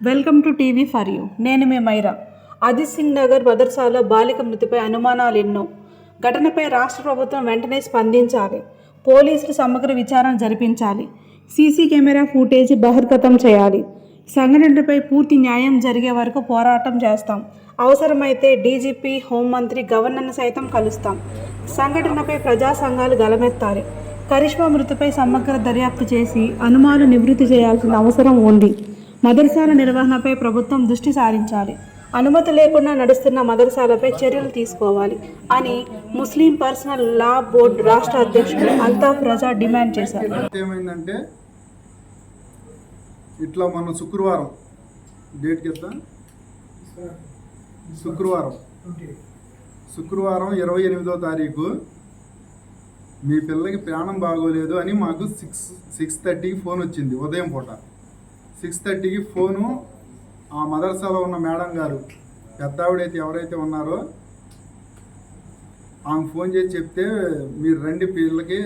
Welcome to TV for you. నేను మీ మైరా. అజిత్ సింగ్ నగర్ మదర్సాలో బాలిక మృతిపై అనుమానాలు ఎన్నో. ఘటనపై రాష్ట్ర ప్రభుత్వం వెంటనే స్పందించాలి. పోలీసులు సమగ్ర విచారణ జరిపించాలి. సీసీ కెమెరా ఫుటేజ్ బహిర్గతం చేయాలి. సంఘటనపై పూర్తి న్యాయం జరిగే వరకు పోరాటం చేస్తాం. అవసరమైతే డీజీపీ హోంమంత్రి గవర్నర్ను సైతం కలుస్తాం. సంఘటనపై ప్రజా సంఘాలు గలమెత్తాలి. కరిష్మా మృతిపై సమగ్ర దర్యాప్తు చేసి అనుమానం నివృత్తి చేయాల్సిన అవసరం ఉంది. మదర్సాల నిర్వహణపై ప్రభుత్వం దృష్టి సారించాలి. అనుమతి లేకుండా నడుస్తున్న మదర్సాలపై చర్యలు తీసుకోవాలి అని ముస్లిం పర్సనల్ లా బోర్డు రాష్ట్ర అధ్యక్షుడు అల్తాఫ్ రజా డిమాండ్ చేశారు. ఏమైందంటే ఇట్లా మన శుక్రవారం డేట్ కింద శుక్రవారం. శుక్రవారం ఇరవై ఎనిమిదో తారీఖు మీ పిల్లకి ప్రాణం బాగోలేదు అని మాకు సిక్స్ సిక్స్ థర్టీకి ఫోన్ వచ్చింది ఉదయం పూట. సిక్స్ థర్టీకి ఫోను. ఆ మదర్సాలో ఉన్న మేడం గారు పెద్ద ఆవిడైతే ఎవరైతే ఉన్నారో ఆమె ఫోన్ చేసి చెప్తే మీరు రండి పిల్లకి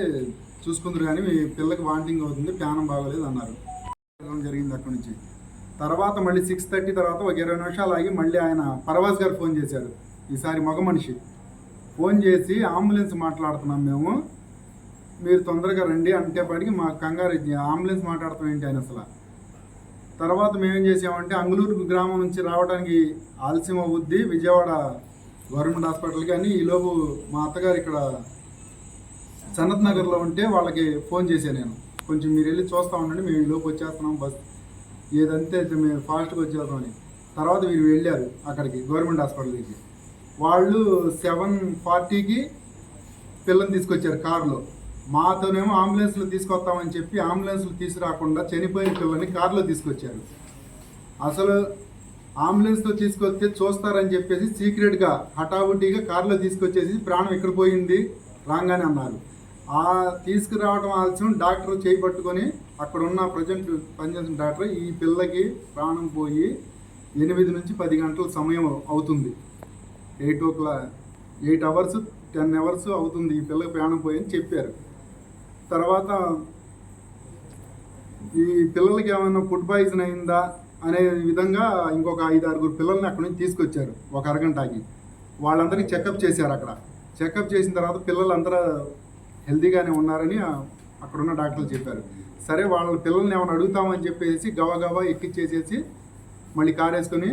చూసుకుందరు కానీ మీ పిల్లకి వాంటింగ్ అవుతుంది ప్యానం బాగోలేదు అన్నారు. జరిగింది అక్కడి నుంచి. తర్వాత మళ్ళీ సిక్స్ థర్టీ తర్వాత ఒక ఇరవై నిమిషాలు ఆగి మళ్ళీ ఆయన పరవాజ్ గారు ఫోన్ చేశారు. ఈసారి మగ మనిషి. ఫోన్ చేసి అంబులెన్స్ మాట్లాడుతున్నాం మేము. మీరు తొందరగా రండి అంటేపాటికి మా కంగారు అంబులెన్స్ మాట్లాడతాం ఏంటి ఆయన అసలు? తర్వాత మేమేం చేసామంటే అంగులూరు గ్రామం నుంచి రావడానికి ఆలస్యం అవుద్ది. విజయవాడ గవర్నమెంట్ హాస్పిటల్ కానీ ఈలోపు మా అత్తగారు ఇక్కడ సనత్ నగర్లో ఉంటే వాళ్ళకి ఫోన్ చేశాను నేను. కొంచెం మీరు వెళ్ళి చూస్తా ఉండండి మేము ఈలోపు వచ్చేస్తున్నాం బస్ ఏదంతే అయితే మేము ఫాస్ట్గా వచ్చేస్తామని. తర్వాత మీరు వెళ్ళారు అక్కడికి గవర్నమెంట్ హాస్పిటల్కి. వాళ్ళు సెవెన్ ఫార్టీకి పిల్లని తీసుకొచ్చారు కారులో. మాతోనేమో అంబులెన్స్లు తీసుకొస్తామని చెప్పి అంబులెన్స్లు తీసుకురాకుండా చనిపోయిన పిల్లని కారులో తీసుకొచ్చారు. అసలు అంబులెన్స్తో తీసుకొస్తే చూస్తారని చెప్పేసి సీక్రెట్గా హఠాబుటీగా కారులో తీసుకొచ్చేసి ప్రాణం ఇక్కడ పోయింది రాగానే అన్నారు. ఆ తీసుకురావడం ఆలస్యం డాక్టర్ చేయి పట్టుకొని అక్కడ ఉన్న ప్రజెంట్ పనిచేసిన డాక్టర్ ఈ పిల్లకి ప్రాణం పోయి ఎనిమిది నుంచి పది గంటల సమయం అవుతుంది. Eight o'clock eight hours ten hours అవుతుంది ఈ పిల్లకి ప్రాణం పోయి అని చెప్పారు. తర్వాత ఈ పిల్లలకి ఏమైనా ఫుడ్ పాయిజన్ అయిందా అనే విధంగా ఇంకొక ఐదు ఆరుగురు పిల్లల్ని అక్కడి నుంచి తీసుకొచ్చారు ఒక అరగంటకి. వాళ్ళందరికీ చెకప్ చేశారు అక్కడ. చెకప్ చేసిన తర్వాత పిల్లలందరూ హెల్తీగానే ఉన్నారని అక్కడున్న డాక్టర్లు చెప్పారు. సరే వాళ్ళ పిల్లల్ని ఏమైనా అడుగుతామని చెప్పేసి గవగవా ఎక్కిచ్చేసేసి మళ్ళీ కారు వేసుకొని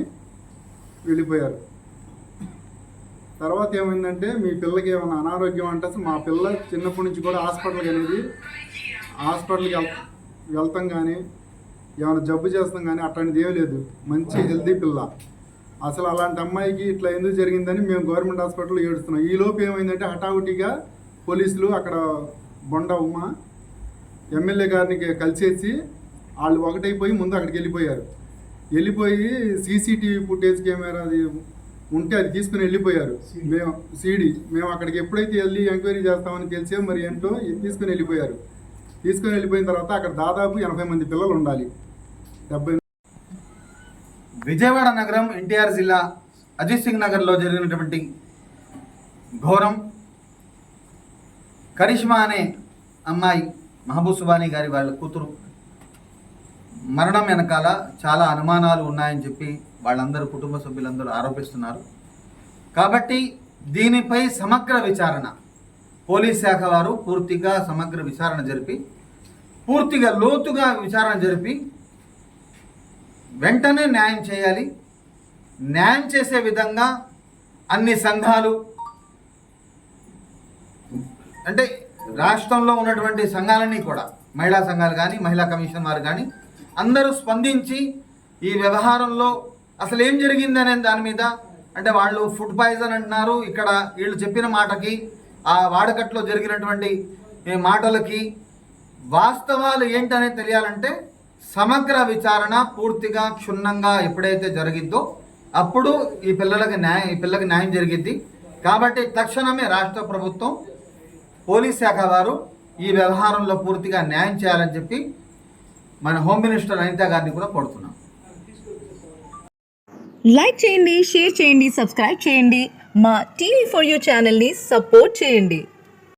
వెళ్ళిపోయారు. తర్వాత ఏమైందంటే మీ పిల్లకి ఏమైనా అనారోగ్యం అంటే మా పిల్ల చిన్నప్పటి నుంచి కూడా హాస్పిటల్కి అనేది హాస్పిటల్కి వెళ్ వెళ్తాం కానీ ఏమైనా జబ్బు చేస్తాం కానీ అట్లాంటిది ఏమీ లేదు. మంచి హెల్తీ పిల్ల. అసలు అలాంటి అమ్మాయికి ఇట్లా ఎందుకు జరిగిందని మేము గవర్నమెంట్ హాస్పిటల్లో ఏడుస్తున్నాం. ఈ లోపు ఏమైందంటే హఠావుటిగా పోలీసులు అక్కడ బొండ ఉమ్మ ఎమ్మెల్యే గారిని కలిసేసి వాళ్ళు ఒకటైపోయి ముందు అక్కడికి వెళ్ళిపోయారు. వెళ్ళిపోయి సీసీటీవీ ఫుటేజ్ కెమెరా అది ఉంటే అది తీసుకుని వెళ్ళిపోయారు. మేము సీడీ. మేము అక్కడికి ఎప్పుడైతే వెళ్ళి ఎంక్వైరీ చేస్తామని తెలిసే మరి ఏంటో తీసుకుని వెళ్ళిపోయారు. తీసుకుని వెళ్ళిపోయిన తర్వాత అక్కడ దాదాపు ఎనభై మంది పిల్లలు ఉండాలి. డెబ్బై విజయవాడ నగరం ఎన్టీఆర్ జిల్లా అజిత్ సింగ్ నగర్లో జరిగినటువంటి ఘోరం. కరిష్మా అనే అమ్మాయి మహబూబ్ సుబానీ గారి వాళ్ళ కూతురు. మరణం వెనకాల చాలా అనుమానాలు ఉన్నాయని చెప్పి వాళ్ళందరూ కుటుంబ సభ్యులందరూ ఆరోపిస్తున్నారు. కాబట్టి దీనిపై సమగ్ర విచారణ. పోలీస్ శాఖ వారు పూర్తిగా సమగ్ర విచారణ జరిపి పూర్తిగా లోతుగా విచారణ జరిపి వెంటనే న్యాయం చేయాలి. న్యాయం చేసే విధంగా అన్ని సంఘాలు అంటే రాష్ట్రంలో ఉన్నటువంటి సంఘాలన్నీ కూడా మహిళా సంఘాలు కానీ మహిళా కమిషన్ వారు కానీ అందరూ స్పందించి ఈ వ్యవహారంలో అసలు ఏం జరిగింది అనే దాని మీద అంటే వాళ్ళు ఫుడ్ పాయిజన్ అంటున్నారు. ఇక్కడ వీళ్ళు చెప్పిన మాటకి ఆ వాడకట్లో జరిగినటువంటి మాటలకి వాస్తవాలు ఏంటనేది తెలియాలంటే సమగ్ర విచారణ పూర్తిగా క్షుణ్ణంగా ఎప్పుడైతే జరిగిందో అప్పుడు ఈ పిల్లలకి న్యాయం ఈ పిల్లకి న్యాయం జరిగింది కాబట్టి తక్షణమే రాష్ట్ర ప్రభుత్వం పోలీస్ శాఖ వారు ఈ వ్యవహారంలో పూర్తిగా న్యాయం చేయాలని చెప్పి మన హోమ్ మినిస్టర్ అనిత గారిని కూడా కోరుతున్నాం. లైక్ చేయండి షేర్ చేయండి సబ్స్క్రైబ్ చేయండి. మా టీవీ ఫర్ యూ ఛానల్ని సపోర్ట్ చేయండి.